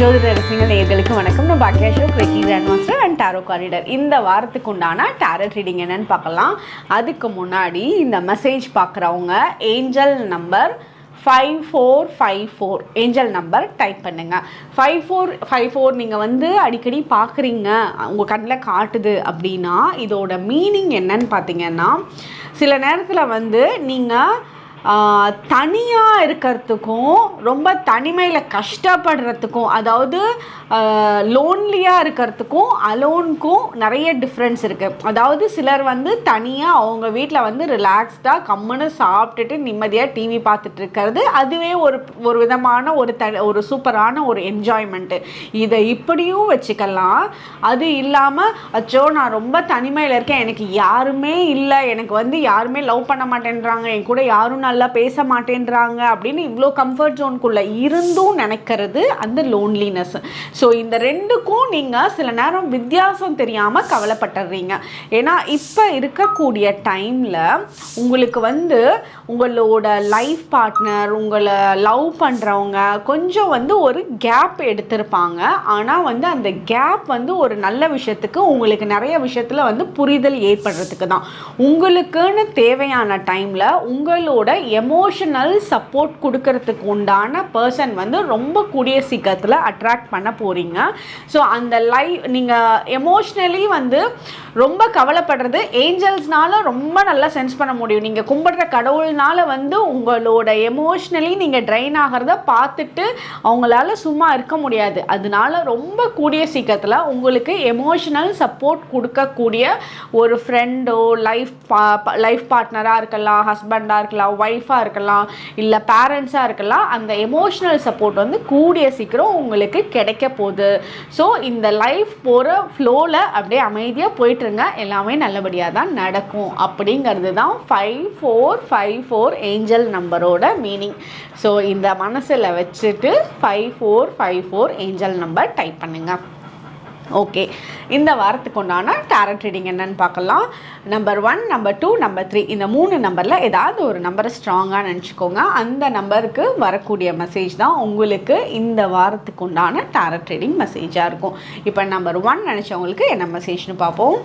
ஜோதிட ரசிகர்கள் வணக்கம். நான் பாக்கியா show கிரிக்கி grand master and tarot card reader இந்த வாரத்துக்கு உண்டான டேரட் ரீடிங் என்னன்னு பார்க்கலாம். அதுக்கு முன்னாடி இந்த மெசேஜ் பார்க்குறவங்க angel number five four five four angel number type பண்ணுங்கள் ஃபைவ் ஃபோர் ஃபைவ் ஃபோர் நீங்கள் வந்து அடிக்கடி பார்க்குறீங்க. உங்கள் கண்ணில் காட்டுது அப்படின்னா இதோட மீனிங் என்னன்னு பார்த்தீங்கன்னா சில நேரத்தில் வந்து நீங்கள் தனியாக இருக்கிறதுக்கும் ரொம்ப தனிமையில் கஷ்டப்படுறதுக்கும் அதாவது லோன்லியாக இருக்கிறதுக்கும் அலோனுக்கும் நிறைய டிஃப்ரென்ஸ் இருக்குது அதாவது சிலர் வந்து தனியாக அவங்க வீட்டில் வந்து ரிலாக்ஸ்டாக கம்முன்னு சாப்பிட்டுட்டு நிம்மதியாக டிவி பார்த்துட்டு இருக்கிறது. அதுவே ஒரு ஒரு விதமான ஒரு த ஒரு சூப்பரான ஒரு என்ஜாய்மெண்ட்டு இதை இப்படியும் வச்சுக்கலாம். அது இல்லாமல் அச்சோ நான் ரொம்ப தனிமையில் இருக்கேன். எனக்கு யாருமே இல்லை. எனக்கு வந்து யாருமே லவ் பண்ண மாட்டேன்றாங்க. என் கூட யாரும் நல்லா பேச மாட்டேன்றாங்க அப்படின்னு இவ்வளோ கம்ஃபர்ட் ஜோனுக்குள்ளே இருந்தும் நினைக்கிறது அந்த லோன்லினஸ் ஸோ இந்த ரெண்டுக்கும் நீங்கள் சில நேரம் வித்தியாசம் தெரியாமல் கவலைப்பட்டுறீங்க. ஏன்னா இப்போ இருக்கக்கூடிய டைமில் உங்களுக்கு வந்து உங்களோட லைஃப் பார்ட்னர் உங்களை லவ் பண்ணுறவங்க கொஞ்சம் வந்து ஒரு கேப் எடுத்திருப்பாங்க. ஆனால் வந்து அந்த கேப் வந்து ஒரு நல்ல விஷயத்துக்கு உங்களுக்கு நிறைய விஷயத்தில் வந்து புரிதல் ஏற்படுறதுக்கு தான். உங்களுக்குன்னு தேவையான டைமில் உங்களோட எமோஷனல் சப்போர்ட் கொடுக்கறதுக்கு உண்டான பர்சன் வந்து ரொம்ப கூடிய சீக்கிரத்தில் அட்ராக்ட் பண்ண போகிறீங்க ஸோ அந்த லைஃப் நீங்கள் எமோஷ்னலி வந்து ரொம்ப கவலைப்படுறது ஏஞ்சல்ஸ்னால ரொம்ப நல்லா சென்ஸ் பண்ண முடியும். நீங்கள் கும்பிடுற கடவுள்னால வந்து உங்களோட எமோஷ்னலி நீங்கள் ட்ரைன் ஆகிறத பார்த்துட்டு அவங்களால சும்மா இருக்க முடியாது. அதனால ரொம்ப கூடிய சீக்கிரத்தில் உங்களுக்கு எமோஷனல் சப்போர்ட் கொடுக்கக்கூடிய ஒரு ஃப்ரெண்டோ லைஃப் லைஃப் பார்ட்னராக இருக்கலாம் ஹஸ்பண்டாக இருக்கலாம் ஒய்ஃப் ஒய்ஃபாக இருக்கலாம் இல்லை பேரண்ட்ஸாக இருக்கலாம் அந்த எமோஷ்னல் சப்போர்ட் வந்து கூடிய சீக்கிரம் உங்களுக்கு கிடைக்க போகுது. ஸோ இந்த லைஃப் போகிற ஃப்ளோவில் அப்படியே அமைதியாக போயிட்டுருங்க. எல்லாமே நல்லபடியாக தான் நடக்கும். அப்படிங்கிறது தான் five four five four angel நம்பரோட மீனிங் ஸோ இந்த மனசில் வச்சுட்டு five four five four angel number type பண்ணுங்கள் ஓகே இந்த வாரத்துக்கு உண்டான டேரட் ரீடிங் என்னன்னு பார்க்கலாம். Number one number two number three இந்த மூணு நம்பரில் ஏதாவது ஒரு நம்பரை ஸ்ட்ராங்காக நினச்சிக்கோங்க. அந்த நம்பருக்கு வரக்கூடிய மெசேஜ் தான் உங்களுக்கு இந்த வாரத்துக்கு உண்டான டேரட் ரீடிங் மெசேஜாக இருக்கும். இப்போ நம்பர் ஒன் நினச்சவங்களுக்கு என்ன மெசேஜ்னு பார்ப்போம்.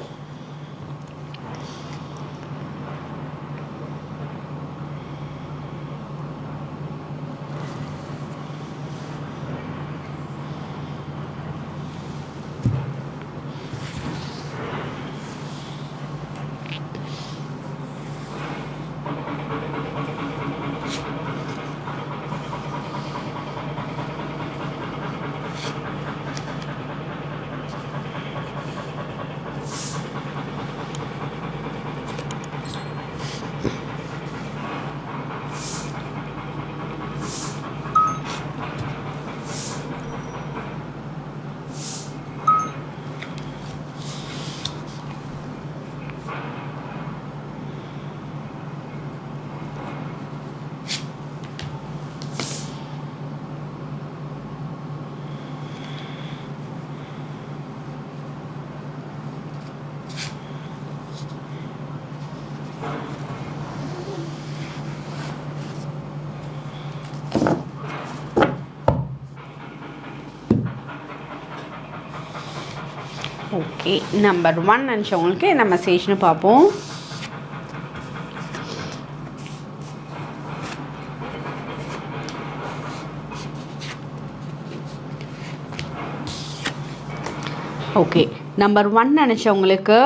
ஓகே நம்பர் ஒன் நினச்சவங்களுக்கு நம்ம மெசேஜ்னு பார்ப்போம். ஓகே நம்பர் ஒன் நினச்சவங்களுக்கு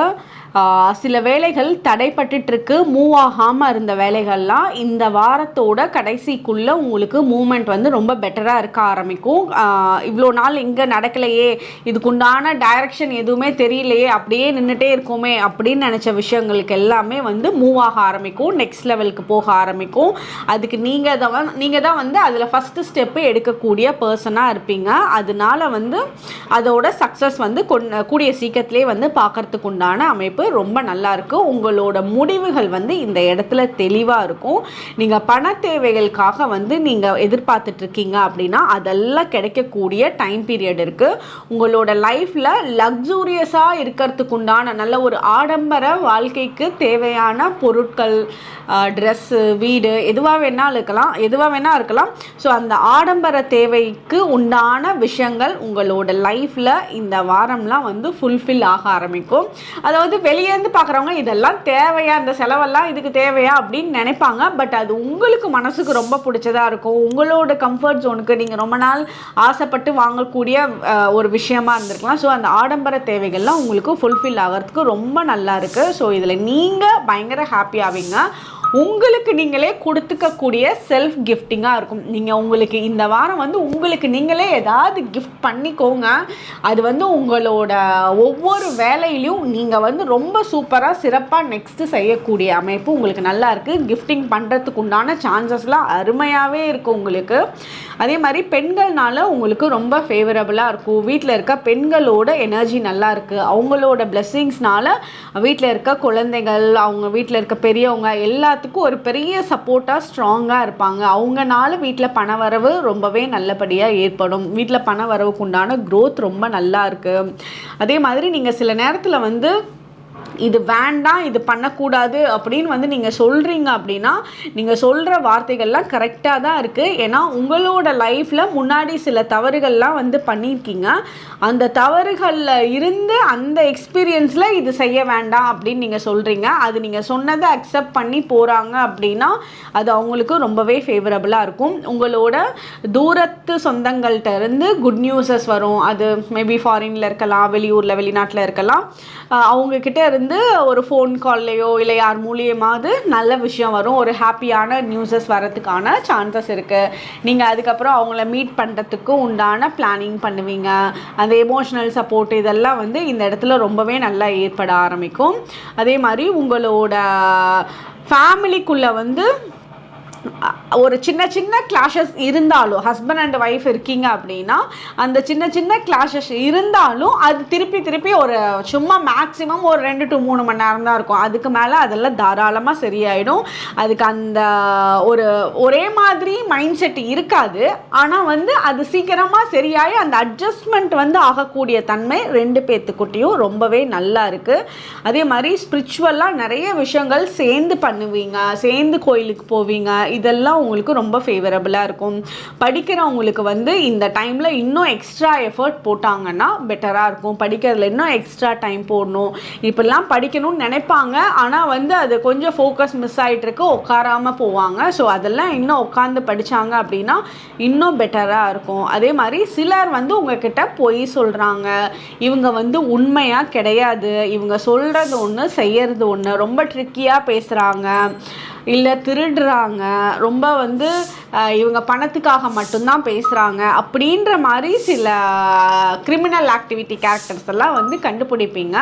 சில வேலைகள் தடைப்பட்டுருக்கு மூவ் ஆகாமல் இருந்த வேலைகள்லாம் இந்த வாரத்தோட கடைசிக்குள்ளே உங்களுக்கு மூமெண்ட் வந்து ரொம்ப பெட்டராக இருக்க ஆரம்பிக்கும். இவ்வளோ நாள் இங்கே நடக்கலையே இதுக்குண்டான டைரக்ஷன் எதுவுமே தெரியலையே அப்படியே நின்றுட்டே இருக்கோமே அப்படின்னு நினச்ச விஷயங்களுக்கு எல்லாமே வந்து மூவ் ஆக ஆரம்பிக்கும். நெக்ஸ்ட் லெவலுக்கு போக ஆரம்பிக்கும். அதுக்கு நீங்கள் தான் நீங்கள் தான் வந்து அதில் ஃபஸ்ட்டு ஸ்டெப்பு எடுக்கக்கூடிய பர்சனாக இருப்பீங்க. அதனால வந்து அதோட சக்ஸஸ் வந்து கொண் கூடிய சீக்கிரத்திலே வந்து பார்க்கறதுக்கு உண்டான அமைப்பு அமைப்பு ரொம்ப நல்லா உங்களோட முடிவுகள் வந்து இந்த இடத்துல தெளிவாக இருக்கும். நீங்கள் பண தேவைகளுக்காக வந்து நீங்கள் எதிர்பார்த்துட்ருக்கீங்க அப்படின்னா அதெல்லாம் கிடைக்கக்கூடிய டைம் பீரியட் இருக்குது உங்களோட லைஃப்பில் லக்ஸூரியஸாக இருக்கிறதுக்கு உண்டான நல்ல ஒரு ஆடம்பர வாழ்க்கைக்கு தேவையான பொருட்கள் ட்ரெஸ்ஸு வீடு எதுவாக வேணாலும் இருக்கலாம். எதுவாக வேணால் இருக்கலாம். ஸோ அந்த ஆடம்பர தேவைக்கு உண்டான விஷயங்கள் உங்களோட லைஃப்பில் இந்த வாரம்லாம் வந்து ஃபுல்ஃபில் ஆக ஆரம்பிக்கும். அதாவது வெளியேருந்து பார்க்குறவங்க இதெல்லாம் தேவையா? இந்த செலவெல்லாம் இதுக்கு தேவையா? அப்படின்னு நினைப்பாங்க. பட் அது உங்களுக்கு மனசுக்கு ரொம்ப பிடிச்சதாக இருக்கும். உங்களோட கம்ஃபர்ட் ஜோனுக்கு நீங்கள் ரொம்ப நாள் ஆசைப்பட்டு வாங்கக்கூடிய ஒரு விஷயமா இருந்திருக்கலாம். ஸோ அந்த ஆடம்பர தேவைகள்லாம் உங்களுக்கு ஃபுல்ஃபில் ஆகிறதுக்கு ரொம்ப நல்லா இருக்குது ஸோ இதில் நீங்கள் பயங்கர ஹாப்பி ஆவீங்க. உங்களுக்கு நீங்களே கொடுத்துக்கக்கூடிய செல்ஃப் கிஃப்டிங்காக இருக்கும். நீங்கள் உங்களுக்கு இந்த வாரம் வந்து உங்களுக்கு நீங்களே ஏதாவது கிஃப்ட் பண்ணிக்கோங்க. அது வந்து உங்களோட ஒவ்வொரு வேலையிலையும் நீங்கள் வந்து ரொம்ப சூப்பராக சிறப்பாக நெக்ஸ்ட்டு செய்யக்கூடிய அமைப்பு உங்களுக்கு நல்லா இருக்குது கிஃப்டிங் பண்ணுறதுக்கு உண்டான சான்சஸ்லாம் அருமையாகவே இருக்குது உங்களுக்கு. அதே மாதிரி பெண்கள்னால உங்களுக்கு ரொம்ப ஃபேவரபுளாக இருக்கும். வீட்டில் இருக்க பெண்களோட எனர்ஜி நல்லா இருக்குது அவங்களோட பிளெஸ்ஸிங்ஸ்னால வீட்டில் இருக்க குழந்தைகள் அவங்க வீட்டில் இருக்க பெரியவங்க எல்லா எல்லாத்துக்கும் ஒரு பெரிய சப்போர்ட்டாக ஸ்ட்ராங்காக இருப்பாங்க. அவங்கனால வீட்டில் பண வரவு ரொம்பவே நல்லபடியாக ஏற்படும். வீட்டில் பண வரவுக்கு உண்டான க்ரோத் ரொம்ப நல்லா இருக்குது அதே மாதிரி நீங்கள் சில நேரத்தில் வந்து இது வேண்டாம் இது பண்ணக்கூடாது அப்படின்னு வந்து நீங்கள் சொல்கிறீங்க அப்படின்னா நீங்கள் சொல்கிற வார்த்தைகள்லாம் கரெக்டாக தான் இருக்குது ஏன்னா உங்களோட லைஃப்பில் முன்னாடி சில தவறுகள்லாம் வந்து பண்ணியிருக்கீங்க. அந்த தவறுகளில் இருந்து அந்த எக்ஸ்பீரியன்ஸில் இது செய்ய வேண்டாம் அப்படின்னு நீங்கள் சொல்கிறீங்க அது நீங்கள் சொன்னதை அக்செப்ட் பண்ணி போகிறாங்க அப்படின்னா அது அவங்களுக்கு ரொம்பவே ஃபேவரபுளாக இருக்கும். உங்களோட தூரத்து சொந்தங்கள்கிட்ட இருந்து குட் நியூஸஸ் வரும். அது மேபி ஃபாரினில் இருக்கலாம் வெளியூரில் வெளிநாட்டில் இருக்கலாம். அவங்கக்கிட்ட இருந்து வந்து இருந்து ஒரு ஃபோன் கால்லையோ இல்லை யார் மூலியமாவது நல்ல விஷயம் வரும். ஒரு ஹாப்பியான நியூஸஸ் வரதுக்கான சான்சஸ் இருக்குது நீங்கள் அதுக்கப்புறம் அவங்கள மீட் பண்ணுறதுக்கு உண்டான பிளானிங் பண்ணுவீங்க. அந்த எமோஷ்னல் சப்போர்ட் இதெல்லாம் வந்து இந்த இடத்துல ரொம்பவே நல்லா ஏற்பட ஆரம்பிக்கும். அதே மாதிரி உங்களோட ஃபேமிலிக்குள்ளே வந்து ஒரு சின்ன சின்ன கிளாஷஸ் இருந்தாலும் ஹஸ்பண்ட் அண்ட் ஒய்ஃப் இருக்கீங்க அப்படின்னா அந்த சின்ன சின்ன கிளாஷஸ் இருந்தாலும் அது திருப்பி திருப்பி ஒரு சும்மா மேக்ஸிமம் ஒரு ரெண்டு டு மூணு மணி நேரம் தான் இருக்கும். அதுக்கு மேலே அதெல்லாம் தாராளமாக சரியாயிடும். அதுக்கு அந்த ஒரு ஒரே மாதிரி மைண்ட் செட் இருக்காது. ஆனால் வந்து அது சீக்கிரமாக சரியாகி அந்த அட்ஜஸ்ட்மெண்ட் வந்து ஆகக்கூடிய தன்மை ரெண்டு பேர்த்துக்கிட்டையும் ரொம்பவே நல்லா இருக்குது அதே மாதிரி ஸ்பிரிச்சுவலாக நிறைய விஷயங்கள் சேர்ந்து பண்ணுவீங்க. சேர்ந்து கோயிலுக்கு போவீங்க. இதெல்லாம் உங்களுக்கு ரொம்ப ஃபேவரபுளாக இருக்கும். படிக்கிறவங்களுக்கு வந்து இந்த டைமில் இன்னும் எக்ஸ்ட்ரா எஃபர்ட் போட்டாங்கன்னா பெட்டராக இருக்கும். படிக்கிறதுல இன்னும் எக்ஸ்ட்ரா டைம் போடணும். இப்படிலாம் படிக்கணும்னு நினைப்பாங்க. ஆனால் வந்து அது கொஞ்சம் ஃபோக்கஸ் மிஸ் ஆகிட்டுருக்கு உட்காராமல் போவாங்க. ஸோ அதெல்லாம் இன்னும் உட்காந்து படித்தாங்க அப்படின்னா இன்னும் பெட்டராக இருக்கும். அதே மாதிரி சிலர் வந்து உங்ககிட்ட பொய் சொல்கிறாங்க இவங்க வந்து உண்மையாக கிடையாது. இவங்க சொல்கிறது ஒன்று செய்கிறது ஒன்று ரொம்ப ட்ரிக்கியாக பேசுகிறாங்க இல்லை திருடுறாங்க. ரொம்ப வந்து இவங்க பணத்துக்காக மட்டும்தான் பேசுகிறாங்க அப்படின்ற மாதிரி சில கிரிமினல் ஆக்டிவிட்டி கேரக்டர்ஸ் எல்லாம் வந்து கண்டுபிடிப்பீங்க.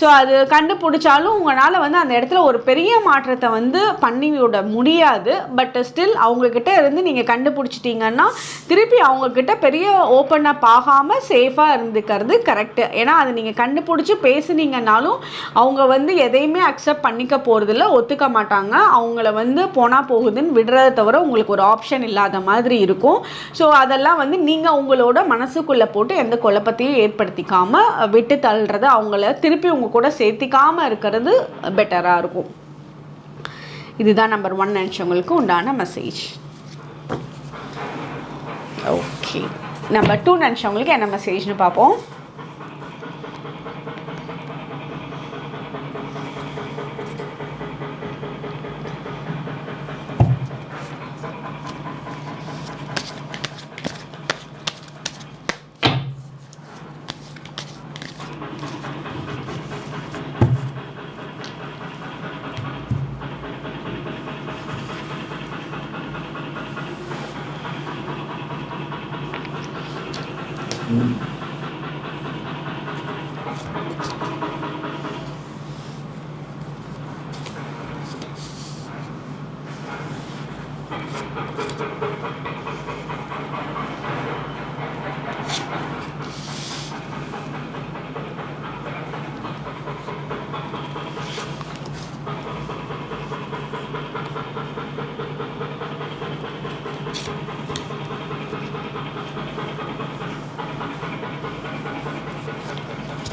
ஸோ அது கண்டுபிடிச்சாலும் உங்களால் வந்து அந்த இடத்துல ஒரு பெரிய மாற்றத்தை வந்து பண்ணிவிட முடியாது. பட் ஸ்டில் அவங்கக்கிட்ட இருந்து நீங்கள் கண்டுபிடிச்சிட்டிங்கன்னா திருப்பி அவங்கக்கிட்ட பெரிய ஓப்பன் அப் ஆகாமல் சேஃபாக இருந்துக்கிறது கரெக்டு ஏன்னா அது நீங்கள் கண்டுபிடிச்சி பேசுனீங்கன்னாலும் அவங்க வந்து எதையுமே அக்செப்ட் பண்ணிக்க போகிறதில்ல ஒத்துக்க மாட்டாங்க. அவங்க அவங்கள வந்து போனால் போகுதுன்னு விடுறத தவிர உங்களுக்கு ஒரு ஆப்ஷன் இல்லாத மாதிரி இருக்கும். ஸோ அதெல்லாம் வந்து நீங்கள் உங்களோட மனசுக்குள்ளே போட்டு எந்த குழப்பத்தையும் ஏற்படுத்திக்காம விட்டு தள்ளுறது அவங்கள திருப்பி உங்க கூட சேர்த்திக்காம இருக்கிறது பெட்டராக இருக்கும். இதுதான் நம்பர் ஒன் நினச்சவங்களுக்கு உண்டான மெசேஜ் ஓகே நம்பர் டூ நினச்சவங்களுக்கு என்ன மெசேஜ்னு பார்ப்போம்.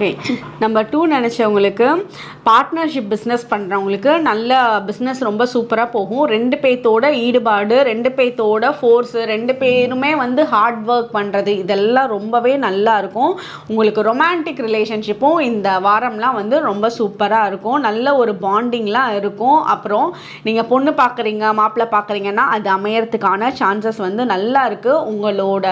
ஓகே நம்பர் டூ நினச்சவங்களுக்கு பார்ட்னர்ஷிப் பிஸ்னஸ் பண்ணுறவங்களுக்கு நல்ல பிஸ்னஸ் ரொம்ப சூப்பராக போகும். ரெண்டு பேர்த்தோட ஈடுபாடு ரெண்டு பேர்த்தோட ஃபோர்ஸு ரெண்டு பேருமே வந்து ஹார்ட் ஒர்க் பண்ணுறது இதெல்லாம் ரொம்பவே நல்லா இருக்கும். உங்களுக்கு ரொமான்டிக் ரிலேஷன்ஷிப்பும் இந்த வாரம்லாம் வந்து ரொம்ப சூப்பராக இருக்கும். நல்ல ஒரு பாண்டிங்லாம் இருக்கும். அப்புறம் நீங்கள் பொண்ணு பார்க்குறீங்க மாப்பிள்ளை பார்க்குறீங்கன்னா அது அமையறதுக்கான சான்சஸ் வந்து நல்லா இருக்குது உங்களோட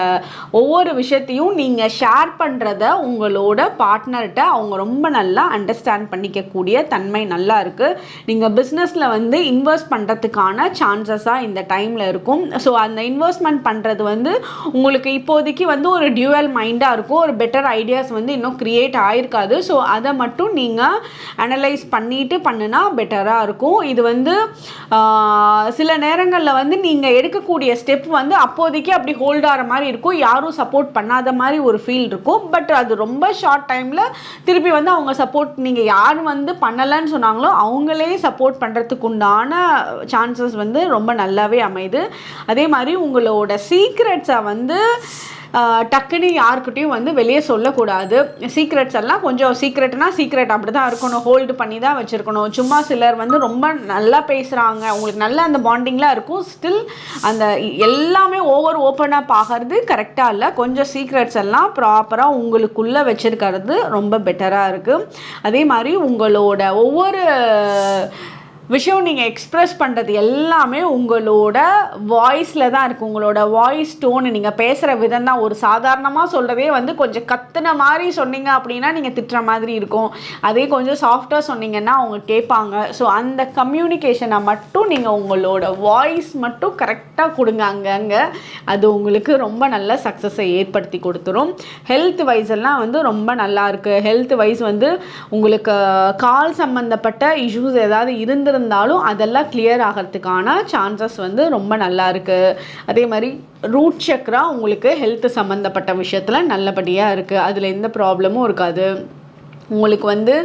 ஒவ்வொரு விஷயத்தையும் நீங்கள் ஷேர் பண்ணுறத உங்களோட பார்ட்னர்கிட்ட அவங்க ரொம்ப நல்லா அண்டர்ஸ்டாண்ட் பண்ணிக்கக்கூடிய தன்மை நல்லா இருக்குது நீங்கள் பிஸ்னஸில் வந்து இன்வெஸ்ட் பண்ணுறதுக்கான சான்சஸாக இந்த டைமில் இருக்கும். ஸோ அந்த இன்வெஸ்ட்மெண்ட் பண்ணுறது வந்து உங்களுக்கு இப்போதைக்கு வந்து ஒரு டியூவல் மைண்டாக இருக்கும். ஒரு பெட்டர் ஐடியாஸ் வந்து இன்னும் க்ரியேட் ஆயிருக்காது. ஸோ அதை மட்டும் நீங்கள் அனலைஸ் பண்ணிட்டு பண்ணுனா பெட்டராக இருக்கும். இது வந்து சில நேரங்களில் வந்து நீங்கள் எடுக்கக்கூடிய ஸ்டெப் வந்து அப்போதைக்கு அப்படி ஹோல்ட் ஆகிற மாதிரி இருக்கும். யாரும் சப்போர்ட் பண்ணாத மாதிரி ஒரு ஃபீல் இருக்கும். பட் அது ரொம்ப ஷார்ட் டைமில் திருப்பி வந்து அவங்க சப்போர்ட் நீங்கள் யார் வந்து பண்ணலைன்னு சொன்னாங்களோ அவங்களே சப்போர்ட் பண்ணுறதுக்கு உண்டான சான்சஸ் வந்து ரொம்ப நல்லாவே அமையுது. அதே மாதிரி உங்களோட சீக்ரெட்ஸை வந்து டக்குன்னு யாருக்கிட்டையும் வந்து வெளியே சொல்லக்கூடாது. சீக்ரெட்ஸ் எல்லாம் கொஞ்சம் சீக்ரெட்னா சீக்ரெட் அப்படி தான் இருக்கணும். ஹோல்டு பண்ணி தான் வச்சுருக்கணும். சும்மா சிலர் வந்து ரொம்ப நல்லா பேசுகிறாங்க உங்களுக்கு நல்ல அந்த பாண்டிங்லாம் இருக்கும். ஸ்டில் அந்த எல்லாமே ஓவர் ஓப்பனப் ஆகிறது கரெக்டாக இல்லை. கொஞ்சம் சீக்ரெட்ஸ் எல்லாம் ப்ராப்பராக உங்களுக்குள்ளே வச்சுருக்கிறது ரொம்ப பெட்டராக இருக்குது அதே மாதிரி உங்களோட ஒவ்வொரு விஷயம் நீங்கள் எக்ஸ்ப்ரெஸ் பண்ணுறது எல்லாமே உங்களோட வாய்ஸில் தான் இருக்குது உங்களோட வாய்ஸ் டோனு நீங்கள் பேசுகிற விதம் தான். ஒரு சாதாரணமாக சொல்கிறதே வந்து கொஞ்சம் கத்துன மாதிரி சொன்னீங்க அப்படின்னா நீங்கள் திட்டுற மாதிரி இருக்கும். அதே கொஞ்சம் சாஃப்டாக சொன்னீங்கன்னா அவங்க கேட்பாங்க. ஸோ அந்த கம்யூனிகேஷனை மட்டும் நீங்கள் உங்களோட வாய்ஸ் மட்டும் கரெக்டாக கொடுங்க அங்கங்கே. அது உங்களுக்கு ரொம்ப நல்ல சக்ஸஸை ஏற்படுத்தி கொடுத்துரும். ஹெல்த் வைஸ் எல்லாம் வந்து ரொம்ப நல்லா இருக்குது ஹெல்த் வைஸ் வந்து உங்களுக்கு கால் சம்மந்தப்பட்ட இஷ்யூஸ் ஏதாவது இருந்தாலும் அதெல்லாம் கிளியர் ஆகிறதுக்கான சான்சஸ் வந்து ரொம்ப நல்லா இருக்குது அதே மாதிரி ரூட் சக்ரா உங்களுக்கு ஹெல்த் சம்மந்தப்பட்ட விஷயத்தில் நல்லபடியாக இருக்குது அதில் எந்த ப்ராப்ளமும் இருக்காது. உங்களுக்கு வந்து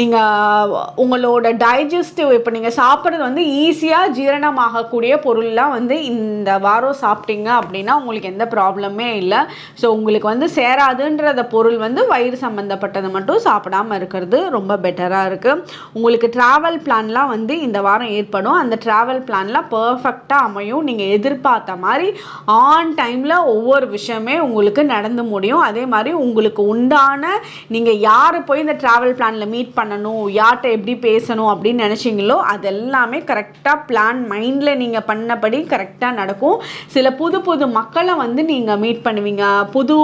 நீங்கள் உங்களோட டைஜஸ்டிவ் இப்போ நீங்கள் சாப்பிட்றது வந்து ஈஸியாக ஜீரணமாகக்கூடிய பொருள்லாம் வந்து இந்த வாரம் சாப்பிட்டீங்க அப்படின்னா உங்களுக்கு எந்த ப்ராப்ளமே இல்லை. ஸோ உங்களுக்கு வந்து சேராதுன்றத பொருள் வந்து வயிறு சம்மந்தப்பட்டதை மட்டும் சாப்பிடாம இருக்கிறது ரொம்ப பெட்டராக இருக்குது உங்களுக்கு ட்ராவல் பிளான்லாம் வந்து இந்த வாரம் ஏற்படும். அந்த ட்ராவல் பிளான்லாம் பர்ஃபெக்டாக அமையும். நீங்கள் எதிர்பார்த்த மாதிரி ஆன் டைமில் ஒவ்வொரு விஷயமே உங்களுக்கு நடந்து முடியும். அதே மாதிரி உங்களுக்கு உண்டான நீங்கள் யார் போய் இந்த ட்ராவல் பிளானில் மீட் பண்ணணும் யார்கிட்ட எப்படி பேசணும் அப்படின்னு நினச்சிங்களோ அது எல்லாமே கரெக்டாக பிளான் மைண்டில் நீங்கள் பண்ணபடி கரெக்டாக நடக்கும். சில புது புது மக்களை வந்து நீங்கள் மீட் பண்ணுவீங்க. புது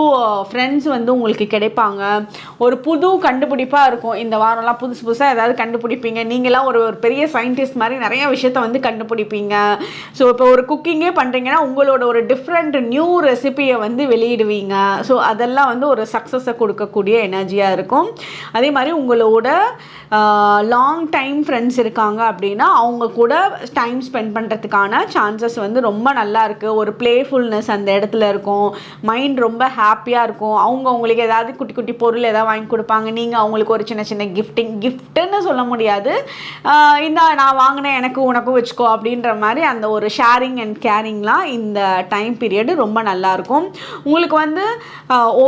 ஃப்ரெண்ட்ஸ் வந்து உங்களுக்கு கிடைப்பாங்க. ஒரு புது கண்டுபிடிப்பாக இருக்கும். இந்த வாரம்லாம் புதுசு புதுசாக ஏதாவது கண்டுபிடிப்பீங்க. நீங்களாம் ஒரு ஒரு பெரிய சயின்டிஸ்ட் மாதிரி நிறைய விஷயத்த வந்து கண்டுபிடிப்பீங்க. ஸோ இப்போ ஒரு குக்கிங்கே பண்ணுறீங்கன்னா உங்களோட ஒரு டிஃப்ரெண்ட் நியூ ரெசிபியை வந்து வெளியிடுவீங்க. ஸோ அதெல்லாம் வந்து ஒரு சக்ஸஸை கொடுக்கக்கூடிய எனர்ஜியாக இருக்கும். அதே மாதிரி உங்களோட லாங் டைம் ஃப்ரெண்ட்ஸ் இருக்காங்க அப்படின்னா அவங்க கூட டைம் ஸ்பெண்ட் பண்ணுறதுக்கான சான்சஸ் வந்து ரொம்ப நல்லா இருக்குது ஒரு ப்ளேஃபுல்னஸ் அந்த இடத்துல இருக்கும். மைண்ட் ரொம்ப ஹாப்பியாக இருக்கும். அவங்க உங்களுக்கு ஏதாவது குட்டி குட்டி பொருள் ஏதாவது வாங்கி கொடுப்பாங்க. நீங்கள் அவங்களுக்கு ஒரு சின்ன சின்ன கிஃப்டிங் கிஃப்ட்டுன்னு சொல்ல முடியாது. இந்த நான் வாங்கினேன் எனக்கு உனக்கும் வச்சுக்கோ அப்படின்ற மாதிரி அந்த ஒரு ஷேரிங் அண்ட் கேரிங்லாம் இந்த டைம் பீரியடு ரொம்ப நல்லாயிருக்கும் உங்களுக்கு வந்து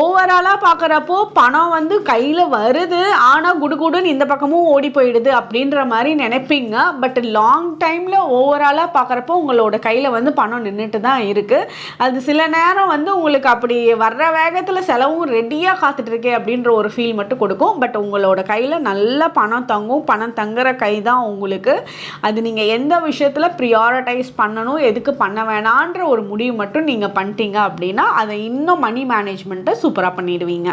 ஓவராலாக பார்க்குறப்போ பணம் வந்து கையில் வருது. ஆனால் குடுகுடுன்னு இந்த பக்கமும் ஓடி போயிடுது அப்படின்ற மாதிரி நினைப்பீங்க. பட் லாங் டைமில் ஓவராலாக பார்க்குறப்போ உங்களோட கையில் வந்து பணம் நின்றுட்டு தான் இருக்குது அது சில நேரம் வந்து உங்களுக்கு அப்படி வர்ற வேகத்தில் செலவும் ரெடியாக காத்துட்ருக்கே அப்படின்ற ஒரு ஃபீல் மட்டும் கொடுக்கும். பட் உங்களோட கையில் நல்ல பணம் தங்கும். பணம் தங்குற கை தான் உங்களுக்கு. அது நீங்கள் எந்த விஷயத்தில் ப்ரியாரிட்டைஸ் பண்ணணும் எதுக்கு பண்ண வேணான்ற ஒரு முடிவு மட்டும் நீங்கள் பண்ணிட்டீங்க அப்படின்னா அதை இன்னும் மணி மேனேஜ்மெண்ட்டை சூப்பராக பண்ணிடுவீங்க.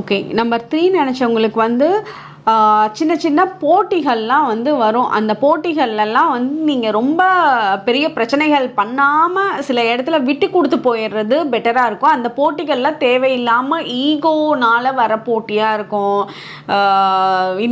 ஓகே நம்பர் த்ரீ நினச்சவங்களுக்கு வந்து சின்ன சின்ன போட்டிகள்லாம் வந்து வரும். அந்த போட்டிகள்லாம் வந்து நீங்கள் ரொம்ப பெரிய பிரச்சனைகள் பண்ணாமல் சில இடத்துல விட்டு கொடுத்து போயிடுறது பெட்டராக இருக்கும். அந்த போட்டிகள்லாம் தேவையில்லாமல் ஈகோனால் வர போட்டியாக இருக்கும்.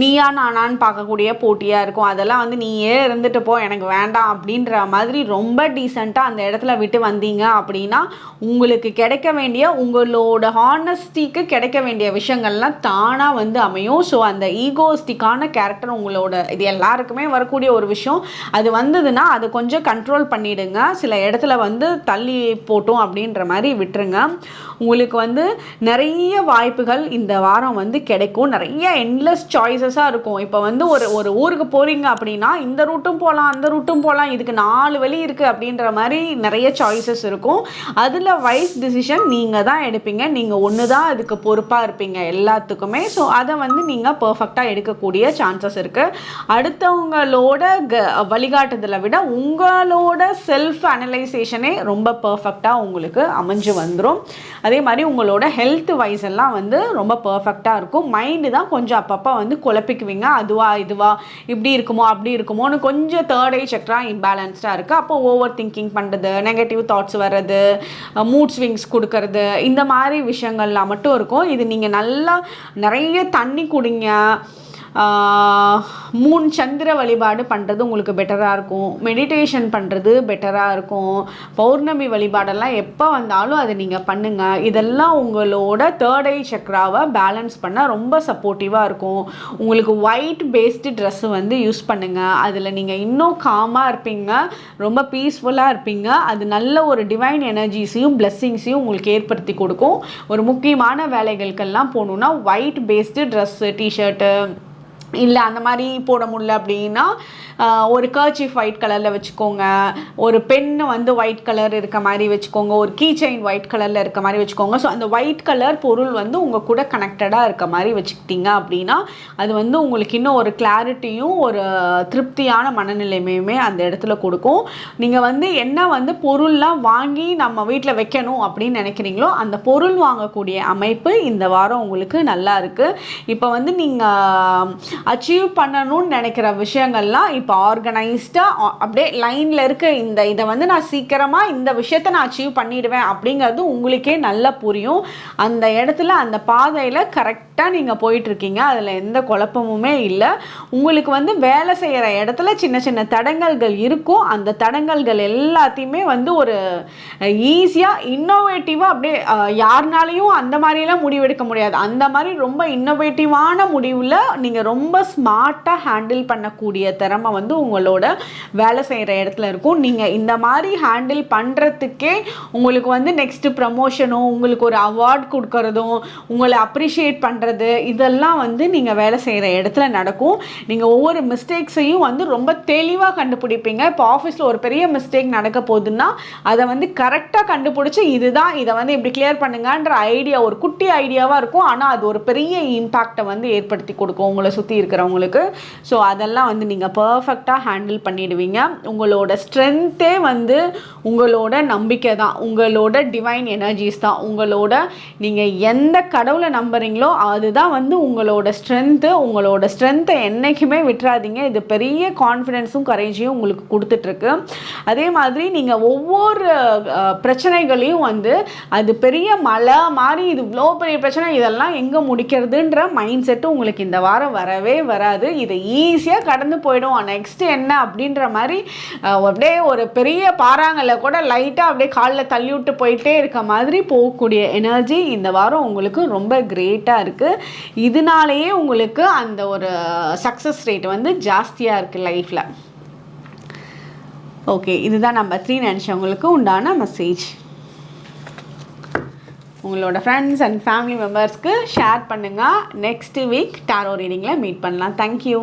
நீயா நானான்னு பார்க்கக்கூடிய போட்டியாக இருக்கும். அதெல்லாம் வந்து நீயே இருந்துட்டு போ எனக்கு வேண்டாம் அப்படின்ற மாதிரி ரொம்ப டீசெண்டாக அந்த இடத்துல விட்டு வந்தீங்க அப்படின்னா உங்களுக்கு கிடைக்க வேண்டிய உங்களோட ஹானஸ்டிக்கு கிடைக்க வேண்டிய விஷயங்கள்லாம் தானாக வந்து அமையும். ஸோ அந்த ஈ ஈகோஸ்டிக்கான கேரக்டர் உங்களோட இது எல்லாருக்குமே வரக்கூடிய ஒரு விஷயம். அது வந்ததுன்னா அதை கொஞ்சம் கண்ட்ரோல் பண்ணிடுங்க. சில இடத்துல வந்து தள்ளி போட்டோம் அப்படின்ற மாதிரி விட்டுருங்க. உங்களுக்கு வந்து நிறைய வாய்ப்புகள் இந்த வாரம் வந்து கிடைக்கும். நிறைய என்லெஸ் சாய்ஸஸாக இருக்கும். இப்போ வந்து ஒரு ஒரு ஊருக்கு போகிறீங்க அப்படின்னா இந்த ரூட்டும் போகலாம் அந்த ரூட்டும் போகலாம் இதுக்கு நாலு வழி இருக்குது அப்படின்ற மாதிரி நிறைய சாய்ஸஸ் இருக்கும். அதில் வைஸ் டிசிஷன் நீங்கள் தான் எடுப்பீங்க. நீங்கள் ஒன்று தான் அதுக்கு பொறுப்பாக இருப்பீங்க எல்லாத்துக்குமே. ஸோ அதை வந்து நீங்கள் பர்ஃபெக்ட் இம்பாக்டாக எடுக்கக்கூடிய சான்சஸ் இருக்குது அடுத்தவங்களோட க வழிகாட்டுதலை விட உங்களோட செல்ஃப் அனலைசேஷனே ரொம்ப பர்ஃபெக்டாக உங்களுக்கு அமைஞ்சு வந்துடும் அதே மாதிரி உங்களோட ஹெல்த் வைஸ் எல்லாம் வந்து ரொம்ப பர்ஃபெக்டாக இருக்கும். மைண்டு தான் கொஞ்சம் அப்பப்போ வந்து குழப்பிக்குவீங்க. அதுவா இதுவா இப்படி இருக்குமோ அப்படி இருக்குமோன்னு கொஞ்சம் தேர்ட் ஐ சக்கராக இம்பேலன்ஸ்டாக இருக்குது அப்போ ஓவர் திங்கிங் பண்ணுறது நெகட்டிவ் தாட்ஸ் வர்றது மூட் ஸ்விங்ஸ் கொடுக்கறது இந்த மாதிரி விஷயங்கள்லாம் மட்டும் இருக்கும். இது நீங்கள் நல்லா நிறைய தண்ணி குடிங்க. மூணு சந்திர வழிபாடு பண்ணுறது உங்களுக்கு பெட்டராக இருக்கும். மெடிடேஷன் பண்ணுறது பெட்டராக இருக்கும். பௌர்ணமி வழிபாடெல்லாம் எப்போ வந்தாலும் அதை நீங்கள் பண்ணுங்கள் இதெல்லாம் உங்களோட தேர்ட் ஐ சக்ராவை பேலன்ஸ் பண்ண ரொம்ப சப்போர்ட்டிவாக இருக்கும். உங்களுக்கு ஒயிட் பேஸ்டு ட்ரெஸ்ஸு வந்து யூஸ் பண்ணுங்கள் அதில் நீங்கள் இன்னும் காமாக இருப்பீங்க. ரொம்ப பீஸ்ஃபுல்லாக இருப்பீங்க. அது நல்ல ஒரு டிவைன் எனர்ஜிஸையும் பிளெஸ்ஸிங்ஸையும் உங்களுக்கு ஏற்படுத்தி கொடுக்கும். ஒரு முக்கியமான வேலைகளுக்கெல்லாம் போகணுன்னா ஒயிட் பேஸ்டு ட்ரெஸ்ஸு டிஷர்ட்டு இல்லை அந்த மாதிரி போட முடியல அப்படின்னா ஒரு கர்ச்சீஃப் ஒயிட் கலரில் வச்சுக்கோங்க. ஒரு பென்னு வந்து ஒயிட் கலர் இருக்க மாதிரி வச்சுக்கோங்க. ஒரு கீ செயின் ஒயிட் கலரில் இருக்க மாதிரி வச்சுக்கோங்க. ஸோ அந்த ஒயிட் கலர் பொருள் வந்து உங்கள் கூட கனெக்டடாக இருக்க மாதிரி வச்சுக்கிட்டீங்க அப்படின்னா அது வந்து உங்களுக்கு இன்னும் ஒரு கிளாரிட்டியும் ஒரு திருப்தியான மனநிலைமையுமே அந்த இடத்துல கொடுக்கும். நீங்கள் வந்து என்ன வந்து பொருள்லாம் வாங்கி நம்ம வீட்டில் வைக்கணும் அப்படின்னு நினைக்கிறீங்களோ அந்த பொருள் வாங்கக்கூடிய அமைப்பு இந்த வாரம் உங்களுக்கு நல்லா இருக்குது இப்போ வந்து நீங்கள் அச்சீவ் பண்ணணும்னு நினைக்கிற விஷயங்கள்லாம் இப்போ ஆர்கனைஸ்டாக அப்படியே லைனில் இருக்க இந்த இதை வந்து நான் சீக்கிரமாக இந்த விஷயத்தை நான் அச்சீவ் பண்ணிடுவேன் அப்படிங்கிறது உங்களுக்கே நல்லா புரியும். அந்த இடத்துல அந்த பாதையில் கரெக்டாக நீங்கள் போயிட்டுருக்கீங்க. அதில் எந்த குழப்பமுமே இல்லை. உங்களுக்கு வந்து வேலை செய்கிற இடத்துல சின்ன சின்ன தடங்கல்கள் இருக்கும். அந்த தடங்கல்கள் எல்லாத்தையுமே வந்து ஒரு ஈஸியாக இன்னோவேட்டிவாக அப்படியே யாருனாலையும் அந்த மாதிரிலாம் முடிவெடுக்க முடியாது. அந்த மாதிரி ரொம்ப இன்னோவேட்டிவான முடிவில் நீங்கள் ரொம்ப ரொம்ப ஸ்மார்ட்டாக ஹேண்டில் பண்ணக்கூடிய திறமை வந்து உங்களோட வேலை செய்கிற இடத்துல இருக்கும். நீங்கள் இந்த மாதிரி ஹேண்டில் பண்ணுறதுக்கே உங்களுக்கு வந்து நெக்ஸ்ட்டு ப்ரமோஷனும் உங்களுக்கு ஒரு அவார்ட் கொடுக்கறதும் உங்களை அப்ரிஷியேட் பண்ணுறது இதெல்லாம் வந்து நீங்கள் வேலை செய்கிற இடத்துல நடக்கும். நீங்கள் ஒவ்வொரு மிஸ்டேக்ஸையும் வந்து ரொம்ப தெளிவாக கண்டுபிடிப்பீங்க. இப்போ ஆஃபீஸில் ஒரு பெரிய மிஸ்டேக் நடக்க போகுதுன்னா அதை வந்து கரெக்டாக கண்டுபிடிச்சி இதுதான் இதை வந்து இப்படி கிளியர் பண்ணுங்கன்ற ஐடியா ஒரு குட்டி ஐடியாவாக இருக்கும். ஆனால் அது ஒரு பெரிய இம்பேக்டை வந்து ஏற்படுத்தி கொடுக்கும் உங்களை சுற்றி இருக்கிறவங்களுக்கு. ஸோ அதெல்லாம் வந்து நீங்கள் பர்ஃபெக்டாக ஹேண்டில் பண்ணிடுவீங்க. உங்களோட ஸ்ட்ரென்த்தே வந்து உங்களோட நம்பிக்கை தான். உங்களோட டிவைன் எனர்ஜிஸ் தான். உங்களோட நீங்கள் எந்த கடவுளை நம்புறீங்களோ அதுதான் வந்து உங்களோட ஸ்ட்ரென்த்து உங்களோட ஸ்ட்ரென்த்தை என்றைக்குமே விட்டுறாதீங்க. இது பெரிய கான்ஃபிடென்ஸும் கரேஜையும் உங்களுக்கு கொடுத்துட்ருக்கு. அதே மாதிரி நீங்கள் ஒவ்வொரு பிரச்சனைகளையும் வந்து அது பெரிய மலை மாதிரி இது இவ்வளோ பெரிய பிரச்சனை இதெல்லாம் எங்கே முடிக்கிறதுன்ற மைண்ட் செட்டு உங்களுக்கு இந்த வாரம் வரவே வராது. இதை ஈஸியாக கடந்து போயிடும். நெக்ஸ்ட் என்ன? அப்படின்ற மாதிரி அப்படியே ஒரு பெரிய பாறாங்கல்ல கூட லைட்டாக அப்படியே காலில் தள்ளி விட்டு போயிட்டே இருக்க மாதிரி போகக்கூடிய எனர்ஜி இந்த வாரம் உங்களுக்கு ரொம்ப கிரேட்டாக இருக்குது இதனாலேயே உங்களுக்கு அந்த ஒரு சக்ஸஸ் ரேட் வந்து ஜாஸ்தியாக இருக்குது லைஃப்பில் ஓகே இதுதான் நம்ம த்ரீ நினச்சவங்களுக்கு உண்டான மெசேஜ் உங்களோட ஃப்ரெண்ட்ஸ் அண்ட் ஃபேமிலி மெம்பர்ஸ்க்கு ஷேர் பண்ணுங்கள் நெக்ஸ்ட் வீக் டாரோ ரீடிங்கில் மீட் பண்ணலாம். தேங்க்யூ